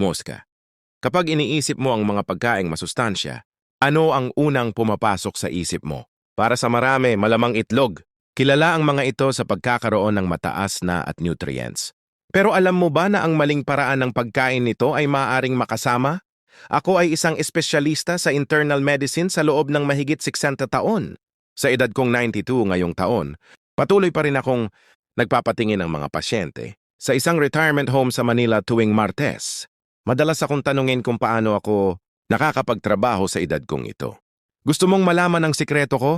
Mosca. Kapag iniisip mo ang mga pagkaing masustansya, ano ang unang pumapasok sa isip mo? Para sa marami, malamang itlog. Kilala ang mga ito sa pagkakaroon ng mataas na at nutrients. Pero alam mo ba na ang maling paraan ng pagkain nito ay maaaring makasama? Ako ay isang espesyalista sa internal medicine sa loob ng mahigit 60 taon. Sa edad kong 92 ngayong taon, patuloy pa rin akong nagpapatingin ng mga pasyente sa isang retirement home sa Manila tuwing Martes. Madalas akong tanungin kung paano ako nakakapagtrabaho sa edad kong ito. Gusto mong malaman ang sikreto ko?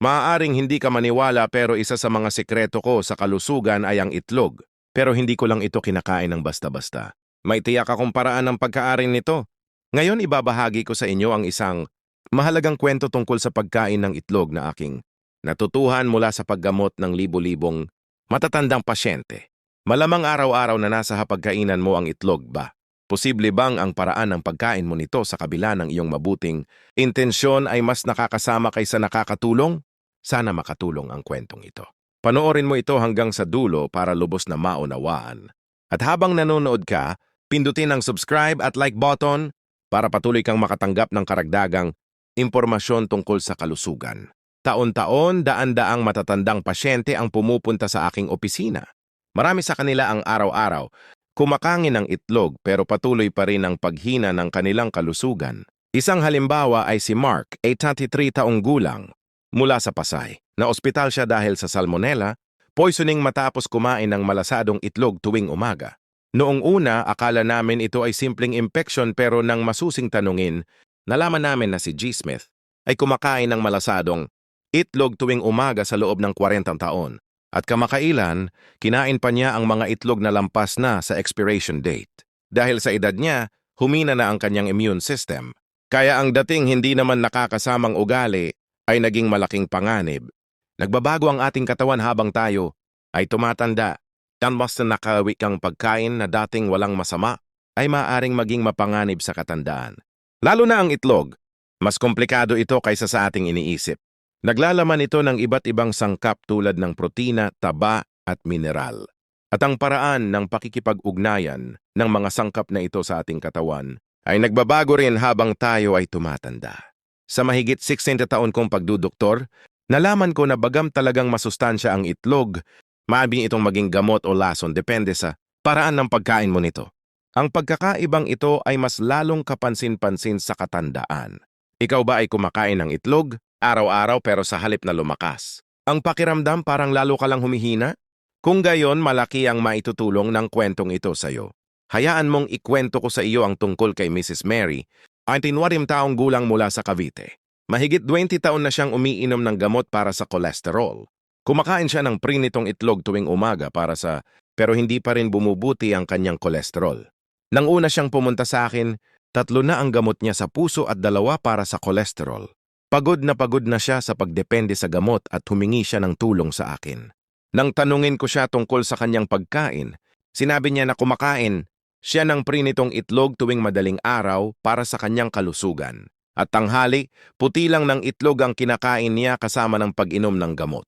Maaaring hindi ka maniwala pero isa sa mga sikreto ko sa kalusugan ay ang itlog. Pero hindi ko lang ito kinakain ng basta-basta. May tiyak akong paraan ng pagkaaring nito. Ngayon ibabahagi ko sa inyo ang isang mahalagang kwento tungkol sa pagkain ng itlog na aking natutuhan mula sa paggamot ng libo-libong matatandang pasyente. Malamang araw-araw na nasa hapagkainan mo ang itlog ba? Posible bang ang paraan ng pagkain mo nito sa kabila ng iyong mabuting intensyon ay mas nakakasama kaysa nakakatulong? Sana makatulong ang kwentong ito. Panoorin mo ito hanggang sa dulo para lubos na maunawaan. At habang nanonood ka, pindutin ang subscribe at like button para patuloy kang makatanggap ng karagdagang impormasyon tungkol sa kalusugan. Taon-taon, daan-daang matatandang pasyente ang pumupunta sa aking opisina. Marami sa kanila ang araw-araw kumakangin ng itlog pero patuloy pa rin ang paghina ng kanilang kalusugan. Isang halimbawa ay si Mark, 83 taong gulang, mula sa Pasay. Na ospital siya dahil sa salmonella, poisoning matapos kumain ng malasadong itlog tuwing umaga. Noong una, akala namin ito ay simpleng infection pero nang masusing tanungin, nalaman namin na si G. Smith ay kumakain ng malasadong itlog tuwing umaga sa loob ng 40 taon. At kamakailan, kinain pa niya ang mga itlog na lampas na sa expiration date. Dahil sa edad niya, humina na ang kanyang immune system. Kaya ang dating hindi naman nakakasamang ugali ay naging malaking panganib. Nagbabago ang ating katawan habang tayo ay tumatanda. Yan basta nakawi kang pagkain na dating walang masama ay maaring maging mapanganib sa katandaan. Lalo na ang itlog. Mas komplikado ito kaysa sa ating iniisip. Naglalaman ito ng iba't ibang sangkap tulad ng protina, taba at mineral. At ang paraan ng pakikipag-ugnayan ng mga sangkap na ito sa ating katawan ay nagbabago rin habang tayo ay tumatanda. Sa mahigit 60 taon kong pagdudoktor, nalaman ko na bagam talagang masustansya ang itlog, maabing itong maging gamot o lason depende sa paraan ng pagkain mo nito. Ang pagkakaibang ito ay mas lalong kapansin-pansin sa katandaan. Ikaw ba ay kumakain ng itlog? Araw-araw pero sa halip na lumakas. Ang pakiramdam parang lalo ka lang humihina? Kung gayon, malaki ang maitutulong ng kwentong ito sa iyo. Hayaan mong ikwento ko sa iyo ang tungkol kay Mrs. Mary, ang tinwarim taong gulang mula sa Cavite. Mahigit 20 taon na siyang umiinom ng gamot para sa kolesterol. Kumakain siya ng prinitong itlog tuwing umaga para sa pero hindi pa rin bumubuti ang kanyang kolesterol. Nang una siyang pumunta sa akin, tatlo na ang gamot niya sa puso at dalawa para sa kolesterol. Pagod na pagod na siya sa pagdepende sa gamot at humingi siya ng tulong sa akin. Nang tanungin ko siya tungkol sa kanyang pagkain, sinabi niya na kumakain siya ng prinitong itlog tuwing madaling araw para sa kanyang kalusugan. At tanghali, puti lang ng itlog ang kinakain niya kasama ng pag-inom ng gamot.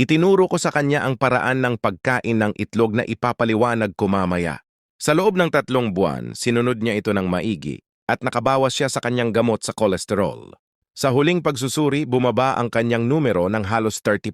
Itinuro ko sa kanya ang paraan ng pagkain ng itlog na ipapaliwanag ko mamaya. Sa loob ng tatlong buwan, sinunod niya ito ng maigi at nakabawas siya sa kanyang gamot sa kolesterol. Sa huling pagsusuri, bumaba ang kanyang numero ng halos 30%.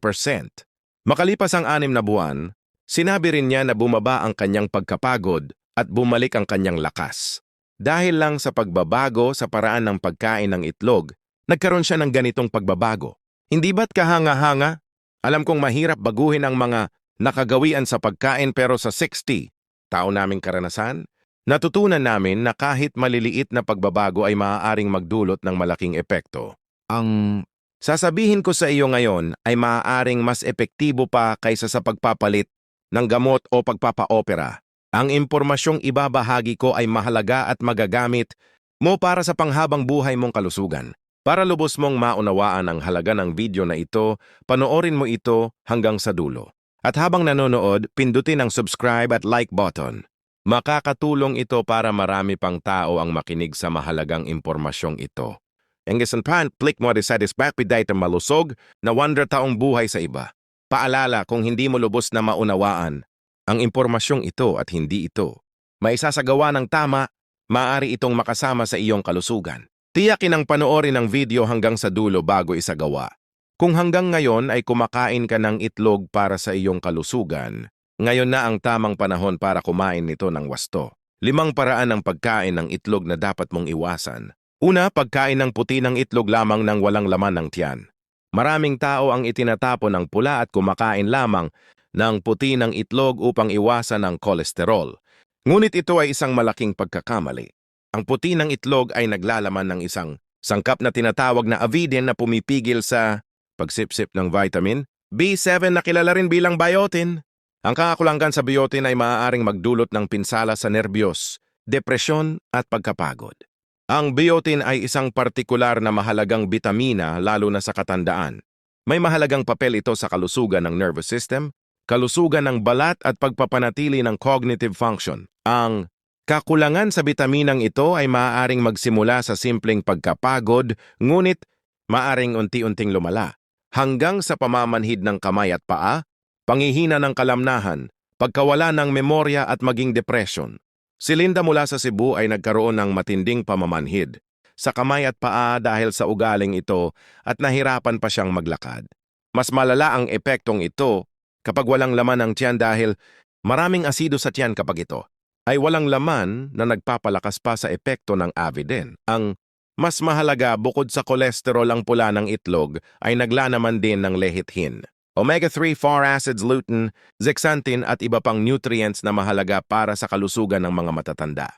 Makalipas ang anim na buwan, sinabi rin niya na bumaba ang kanyang pagkapagod at bumalik ang kanyang lakas. Dahil lang sa pagbabago sa paraan ng pagkain ng itlog, nagkaroon siya ng ganitong pagbabago. Hindi ba't kahanga-hanga? Alam kong mahirap baguhin ang mga nakagawian sa pagkain pero sa 60, tao naming karanasan, natutunan namin na kahit maliliit na pagbabago ay maaaring magdulot ng malaking epekto. Ang sasabihin ko sa iyo ngayon ay maaaring mas epektibo pa kaysa sa pagpapalit ng gamot o pagpapaopera. Ang impormasyong ibabahagi ko ay mahalaga at magagamit mo para sa panghabang buhay mong kalusugan. Para lubos mong maunawaan ang halaga ng video na ito, panoorin mo ito hanggang sa dulo. At habang nanonood, pindutin ang subscribe at like button. Makakatulong ito para marami pang tao ang makinig sa mahalagang impormasyong ito. Engesan pan, click mo with data malusog na wonder taong buhay sa iba. Paalala kung hindi mo lubos na maunawaan ang impormasyong ito at hindi ito, may isasagawa ng tama, maaari itong makasama sa iyong kalusugan. Tiyakin ang panoorin ang video hanggang sa dulo bago isagawa. Kung hanggang ngayon ay kumakain ka ng itlog para sa iyong kalusugan, ngayon na ang tamang panahon para kumain nito ng wasto. Limang paraan ng pagkain ng itlog na dapat mong iwasan. Una, pagkain ng puti ng itlog lamang ng walang laman ng tiyan. Maraming tao ang itinatapon ng pula at kumakain lamang ng puti ng itlog upang iwasan ang kolesterol. Ngunit ito ay isang malaking pagkakamali. Ang puti ng itlog ay naglalaman ng isang sangkap na tinatawag na avidin na pumipigil sa pagsipsip ng vitamin B7 na kilala rin bilang biotin. Ang kakakulangan sa biotin ay maaaring magdulot ng pinsala sa nerbiyos, depresyon at pagkapagod. Ang biotin ay isang partikular na mahalagang bitamina lalo na sa katandaan. May mahalagang papel ito sa kalusugan ng nervous system, kalusugan ng balat at pagpapanatili ng cognitive function. Ang kakulangan sa bitaminang ito ay maaaring magsimula sa simpleng pagkapagod, ngunit maaaring unti-unting lumala hanggang sa pamamanhid ng kamay at paa, pangihina ng kalamnahan, pagkawala ng memorya at maging depression. Si Linda mula sa Cebu ay nagkaroon ng matinding pamamanhid sa kamay at paa dahil sa ugaling ito at nahirapan pa siyang maglakad. Mas malala ang epektong ito kapag walang laman ang tiyan dahil maraming asido sa tiyan kapag ito ay walang laman na nagpapalakas pa sa epekto ng Aviden. Ang mas mahalaga bukod sa kolesterol ang pula ng itlog ay naglanaman din ng lehithin. Omega-3 four acids lutein, zeaxanthin at iba pang nutrients na mahalaga para sa kalusugan ng mga matatanda.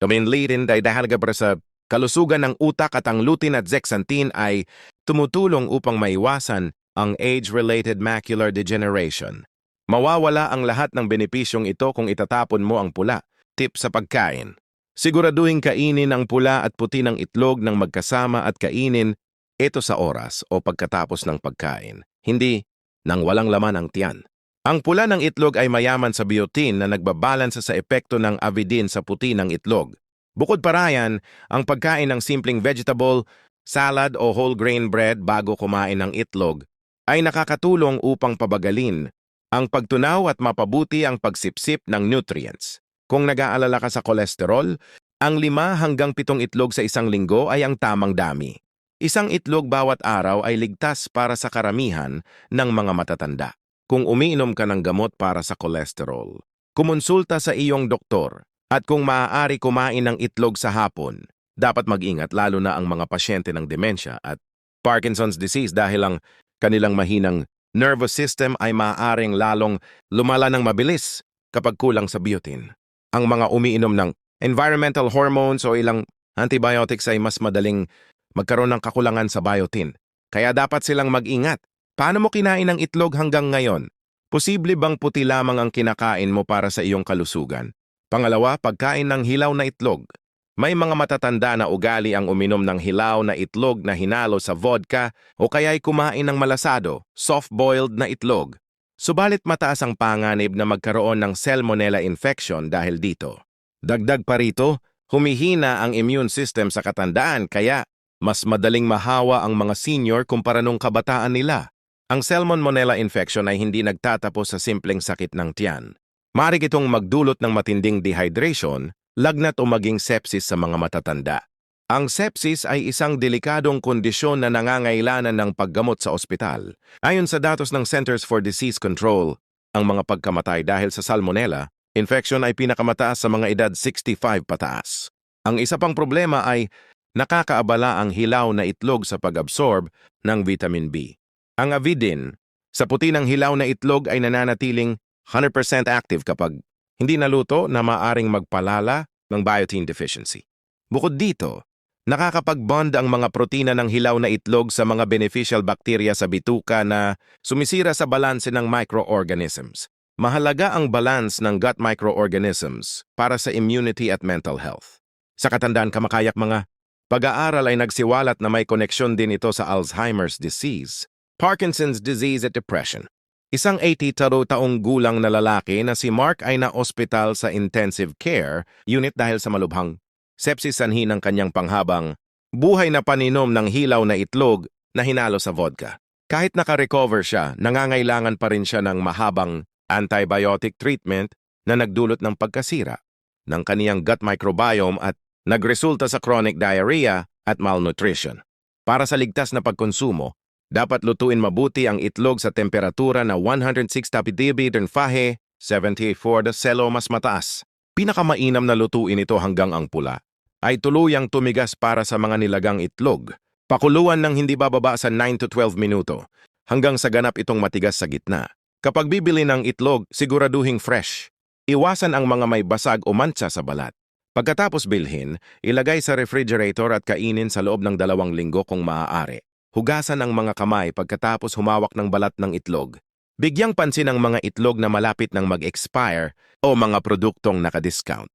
Tuminlirin ay dahil para sa kalusugan ng utak at ang lutein at zeaxanthin ay tumutulong upang maiwasan ang age-related macular degeneration. Mawawala ang lahat ng benepisyong ito kung itatapon mo ang pula. Tip sa pagkain. Siguraduhin kainin ang pula at puti ng itlog ng magkasama at kainin ito sa oras o pagkatapos ng pagkain. Hindi nang walang laman ang tiyan. Ang pula ng itlog ay mayaman sa biotin na nagbabalansa sa epekto ng avidin sa puti ng itlog. Bukod pa rayan, ang pagkain ng simpleng vegetable, salad o whole grain bread bago kumain ng itlog ay nakakatulong upang pabagalin ang pagtunaw at mapabuti ang pagsipsip ng nutrients. Kung nag-aalala ka sa kolesterol, ang lima hanggang pitong itlog sa isang linggo ay ang tamang dami. Isang itlog bawat araw ay ligtas para sa karamihan ng mga matatanda. Kung umiinom ka ng gamot para sa kolesterol, kumonsulta sa iyong doktor at kung maaari kumain ng itlog sa hapon, dapat mag-ingat lalo na ang mga pasyente ng demensya at Parkinson's disease dahil ang kanilang mahinang nervous system ay maaaring lalong lumala ng mabilis kapag kulang sa biotin. Ang mga umiinom ng environmental hormones o ilang antibiotics ay mas madaling magkaroon ng kakulangan sa biotin. Kaya dapat silang mag-ingat. Paano mo kinain ng itlog hanggang ngayon? Posible bang puti lamang ang kinakain mo para sa iyong kalusugan? Pangalawa, pagkain ng hilaw na itlog. May mga matatanda na ugali ang uminom ng hilaw na itlog na hinalo sa vodka o kaya'y kumain ng malasado, soft-boiled na itlog. Subalit mataas ang panganib na magkaroon ng salmonella infection dahil dito. Dagdag pa rito, humihina ang immune system sa katandaan kaya mas madaling mahawa ang mga senior kumpara nung kabataan nila. Ang salmonella infection ay hindi nagtatapos sa simpleng sakit ng tiyan. Maaari itong magdulot ng matinding dehydration, lagnat o maging sepsis sa mga matatanda. Ang sepsis ay isang delikadong kondisyon na nangangailangan ng paggamot sa ospital. Ayon sa datos ng Centers for Disease Control, ang mga pagkamatay dahil sa salmonella, infection ay pinakamataas sa mga edad 65 pataas. Ang isa pang problema ay nakakaabala ang hilaw na itlog sa pag-absorb ng vitamin B. Ang avidin sa puti ng hilaw na itlog ay nananatiling 100% active kapag hindi naluto na maaring magpalala ng biotin deficiency. Bukod dito, nakakapag-bond ang mga protina ng hilaw na itlog sa mga beneficial bacteria sa bituka na sumisira sa balanse ng microorganisms. Mahalaga ang balance ng gut microorganisms para sa immunity at mental health. Sa katandaan kamakayak mga pag-aaral ay nagsiwalat na may koneksyon din ito sa Alzheimer's disease, Parkinson's disease at depression. Isang 82 taong gulang na lalaki na si Mark ay na-ospital sa intensive care unit dahil sa malubhang sepsis sanhi ng kanyang panghabang buhay na paninom ng hilaw na itlog na hinalo sa vodka. Kahit naka-recover siya, nangangailangan pa rin siya ng mahabang antibiotic treatment na nagdulot ng pagkasira ng kaniyang gut microbiome at nagresulta sa chronic diarrhea at malnutrition. Para sa ligtas na pagkonsumo, dapat lutuin mabuti ang itlog sa temperatura na 160 dB fahe, 74 de selo mas mataas. Pinakamainam na lutuin ito hanggang ang pula ay tuluyang tumigas para sa mga nilagang itlog. Pakuluan ng hindi bababa sa 9 to 12 minuto hanggang sa ganap itong matigas sa gitna. Kapag bibili ng itlog, siguraduhing fresh. Iwasan ang mga may basag o mantsa sa balat. Pagkatapos bilhin, ilagay sa refrigerator at kainin sa loob ng dalawang linggo kung maaari. Hugasan ang mga kamay pagkatapos humawak ng balat ng itlog. Bigyang pansin ang mga itlog na malapit ng mag-expire o mga produktong nakadiscount.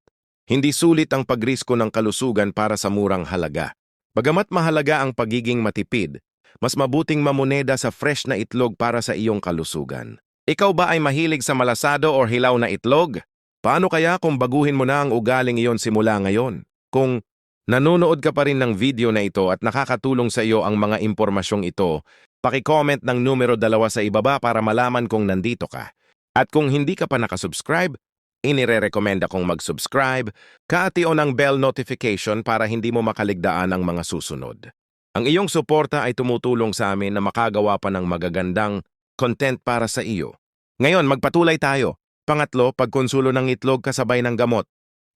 Hindi sulit ang pagrisko ng kalusugan para sa murang halaga. Bagamat mahalaga ang pagiging matipid, mas mabuting mamoneda sa fresh na itlog para sa iyong kalusugan. Ikaw ba ay mahilig sa malasado o hilaw na itlog? Paano kaya kung baguhin mo na ang ugaling iyon simula ngayon? Kung nanonood ka pa rin ng video na ito at nakakatulong sa iyo ang mga impormasyong ito, paki-comment ng numero dalawa sa ibaba para malaman kung nandito ka. At kung hindi ka pa nakasubscribe, inire-recommenda kong mag-subscribe, kaatio ng bell notification para hindi mo makaligdaan ang mga susunod. Ang iyong suporta ay tumutulong sa amin na makagawa pa ng magagandang content para sa iyo. Ngayon, magpatuloy tayo. Pangatlo, pagkonsulo ng itlog kasabay ng gamot.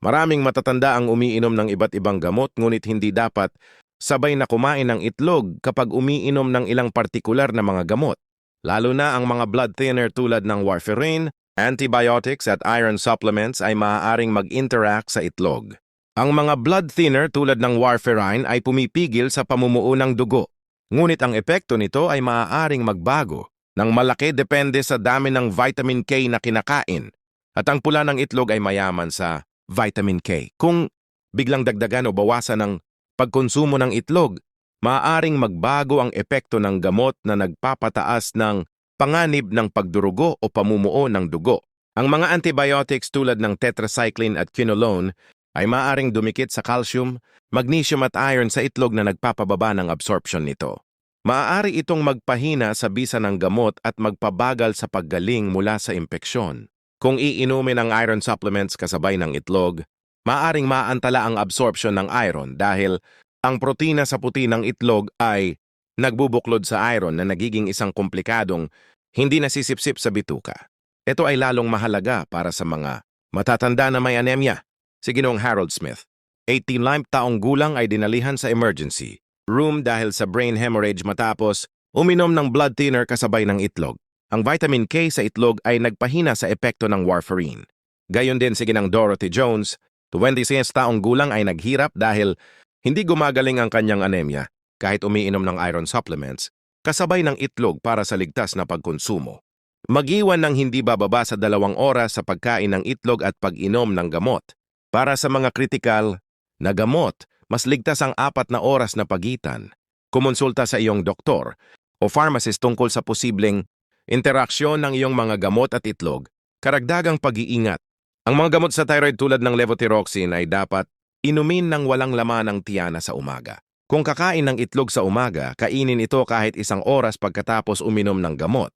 Maraming matatanda ang umiinom ng iba't ibang gamot ngunit hindi dapat sabay na kumain ng itlog kapag umiinom ng ilang partikular na mga gamot. Lalo na ang mga blood thinner tulad ng warfarin, antibiotics at iron supplements ay maaaring mag-interact sa itlog. Ang mga blood thinner tulad ng warfarin ay pumipigil sa pamumuo ng dugo. Ngunit ang epekto nito ay maaaring magbago ng malaki depende sa dami ng vitamin K na kinakain. At ang pula ng itlog ay mayaman sa vitamin K. Kung biglang dagdagan o bawasan ng pagkonsumo ng itlog, maaaring magbago ang epekto ng gamot na nagpapataas ng panganib ng pagdurugo o pamumuo ng dugo. Ang mga antibiotics tulad ng tetracycline at quinolone ay maaaring dumikit sa calcium, magnesium at iron sa itlog na nagpapababa ng absorption nito. Maaari itong magpahina sa bisa ng gamot at magpabagal sa paggaling mula sa impeksyon. Kung iinumin ang iron supplements kasabay ng itlog, maaring maantala ang absorption ng iron dahil ang protina sa puti ng itlog ay nagbubuklod sa iron na nagiging isang komplikadong hindi nasisipsip sa bituka. Ito ay lalong mahalaga para sa mga matatanda na may anemia. Si Ginoong Harold Smith, 18 taong gulang ay dinalihan sa emergency room dahil sa brain hemorrhage matapos uminom ng blood thinner kasabay ng itlog. Ang vitamin K sa itlog ay nagpahina sa epekto ng warfarin. Gayon din si ginang Dorothy Jones, 26 taong gulang ay naghirap dahil hindi gumagaling ang kanyang anemia kahit umiinom ng iron supplements, kasabay ng itlog para sa ligtas na pagkonsumo. Magiwan ng hindi bababa sa dalawang oras sa pagkain ng itlog at pag-inom ng gamot. Para sa mga kritikal na gamot, mas ligtas ang apat na oras na pagitan. Kumonsulta sa iyong doktor o pharmacist tungkol sa posibleng interaksyon ng iyong mga gamot at itlog. Karagdagang pag-iingat. Ang mga gamot sa thyroid tulad ng levothyroxine ay dapat inumin ng walang laman ng tiyana sa umaga. Kung kakain ng itlog sa umaga, kainin ito kahit isang oras pagkatapos uminom ng gamot.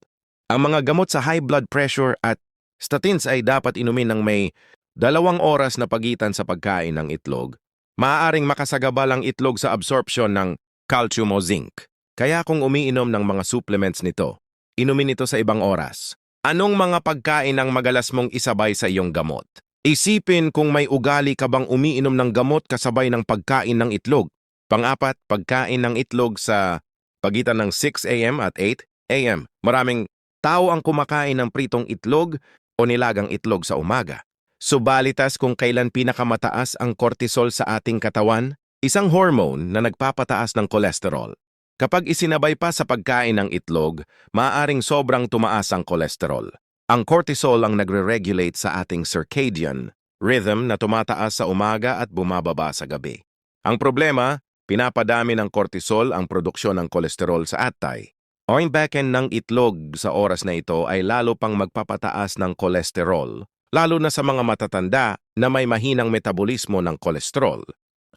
Ang mga gamot sa high blood pressure at statins ay dapat inumin ng may dalawang oras na pagitan sa pagkain ng itlog maaaring makasagabal ang itlog sa absorption ng calcium o zinc. Kaya kung umiinom ng mga supplements nito, inumin ito sa ibang oras. Anong mga pagkain ang magalas mong isabay sa iyong gamot? Isipin kung may ugali ka bang umiinom ng gamot kasabay ng pagkain ng itlog. Pangapat, pagkain ng itlog sa pagitan ng 6 a.m. at 8 a.m. Maraming tao ang kumakain ng pritong itlog o nilagang itlog sa umaga. Subalitas kung kailan pinakamataas ang cortisol sa ating katawan, isang hormone na nagpapataas ng kolesterol. Kapag isinabay pa sa pagkain ng itlog, maaaring sobrang tumaas ang kolesterol. Ang cortisol ang nagre-regulate sa ating circadian rhythm na tumataas sa umaga at bumababa sa gabi. Ang problema, pinapadami ng cortisol ang produksyon ng kolesterol sa atay. Ang backen ng itlog sa oras na ito ay lalo pang magpapataas ng kolesterol lalo na sa mga matatanda na may mahinang metabolismo ng kolesterol.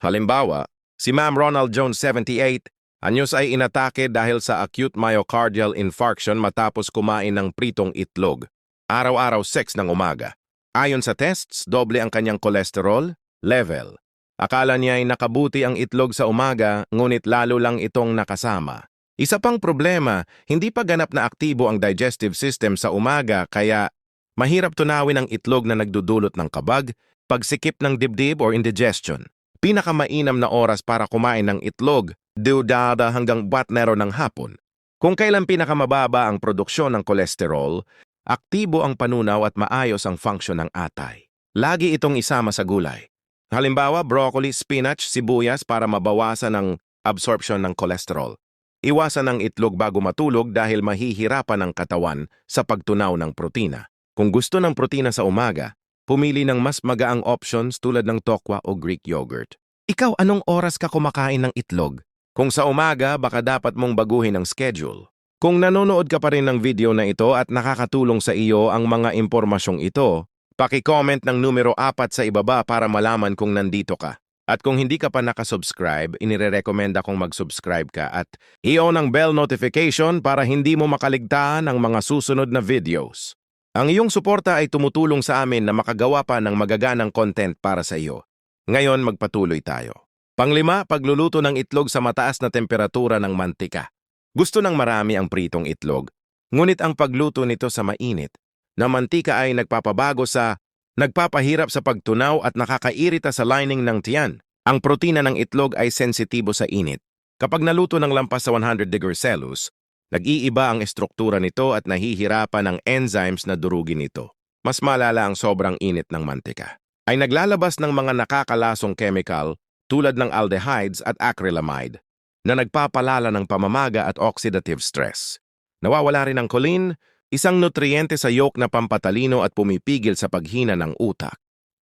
Halimbawa, si Ma'am Ronald Jones 78, anyos ay inatake dahil sa acute myocardial infarction matapos kumain ng pritong itlog. Araw-araw sex ng umaga. Ayon sa tests, doble ang kanyang kolesterol level. Akala niya ay nakabuti ang itlog sa umaga, ngunit lalo lang itong nakasama. Isa pang problema, hindi pa ganap na aktibo ang digestive system sa umaga kaya mahirap tunawin ang itlog na nagdudulot ng kabag, pagsikip ng dibdib or indigestion. Pinakamainam na oras para kumain ng itlog, dudada hanggang batnero ng hapon. Kung kailan pinakamababa ang produksyon ng kolesterol, aktibo ang panunaw at maayos ang function ng atay. Lagi itong isama sa gulay. Halimbawa, broccoli, spinach, sibuyas para mabawasan ang absorption ng kolesterol. Iwasan ang itlog bago matulog dahil mahihirapan ang katawan sa pagtunaw ng protina. Kung gusto ng protina sa umaga, pumili ng mas magaang options tulad ng tokwa o Greek yogurt. Ikaw, anong oras ka kumakain ng itlog? Kung sa umaga, baka dapat mong baguhin ang schedule. Kung nanonood ka pa rin ng video na ito at nakakatulong sa iyo ang mga impormasyong ito, paki-comment ng numero 4 sa ibaba para malaman kung nandito ka. At kung hindi ka pa nakasubscribe, inirerekomenda kong mag-subscribe ka at i-on ang bell notification para hindi mo makaligtaan ang mga susunod na videos. Ang iyong suporta ay tumutulong sa amin na makagawa pa ng magaganang content para sa iyo. Ngayon, magpatuloy tayo. Panglima, pagluluto ng itlog sa mataas na temperatura ng mantika. Gusto ng marami ang pritong itlog, ngunit ang pagluto nito sa mainit na mantika ay nagpapabago sa nagpapahirap sa pagtunaw at nakakairita sa lining ng tiyan. Ang protina ng itlog ay sensitibo sa init. Kapag naluto ng lampas sa 100 degrees Celsius, nag-iiba ang estruktura nito at nahihirapan ang enzymes na durugin ito. Mas malala ang sobrang init ng mantika. Ay naglalabas ng mga nakakalasong chemical tulad ng aldehydes at acrylamide na nagpapalala ng pamamaga at oxidative stress. Nawawala rin ang choline, isang nutriente sa yolk na pampatalino at pumipigil sa paghina ng utak.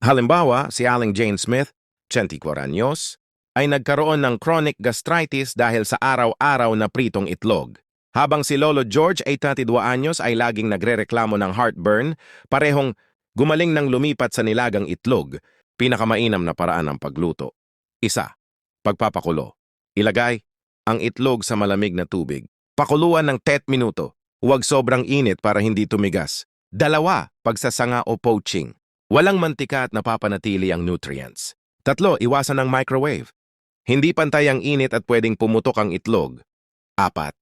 Halimbawa, si Aling Jane Smith, 24 anyos, ay nagkaroon ng chronic gastritis dahil sa araw-araw na pritong itlog. Habang si Lolo George ay 32 anyos ay laging nagrereklamo ng heartburn, parehong gumaling ng lumipat sa nilagang itlog, pinakamainam na paraan ng pagluto. Isa, pagpapakulo. Ilagay ang itlog sa malamig na tubig. Pakuluan ng 10 minuto. Huwag sobrang init para hindi tumigas. Dalawa, pagsasanga o poaching. Walang mantika at napapanatili ang nutrients. Tatlo, iwasan ng microwave. Hindi pantay ang init at pwedeng pumutok ang itlog. Apat,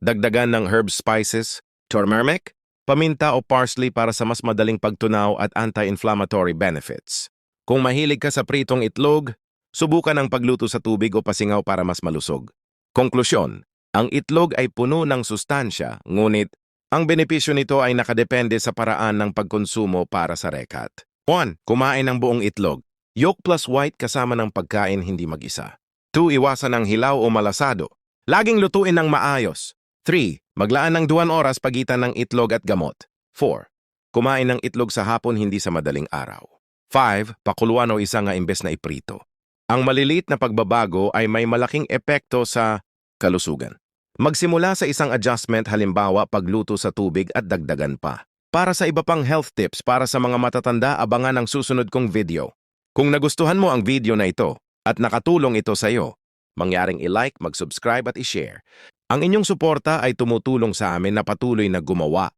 dagdagan ng herb spices, turmeric, paminta o parsley para sa mas madaling pagtunaw at anti-inflammatory benefits. Kung mahilig ka sa pritong itlog, subukan ang pagluto sa tubig o pasingaw para mas malusog. Konklusyon, ang itlog ay puno ng sustansya, ngunit ang benepisyo nito ay nakadepende sa paraan ng pagkonsumo para sa rekat. 1. Kumain ng buong itlog. Yolk plus white kasama ng pagkain hindi mag-isa. 2. Iwasan ng hilaw o malasado. Laging lutuin ng maayos. 3. Maglaan ng 2 oras pagitan ng itlog at gamot. 4. Kumain ng itlog sa hapon hindi sa madaling araw. 5. Pakuluan o isa nga imbes na iprito. Ang maliliit na pagbabago ay may malaking epekto sa kalusugan. Magsimula sa isang adjustment halimbawa pagluto sa tubig at dagdagan pa. Para sa iba pang health tips para sa mga matatanda, abangan ang susunod kong video. Kung nagustuhan mo ang video na ito at nakatulong ito sa iyo, mangyaring i-like, mag-subscribe at i-share. Ang inyong suporta ay tumutulong sa amin na patuloy na gumawa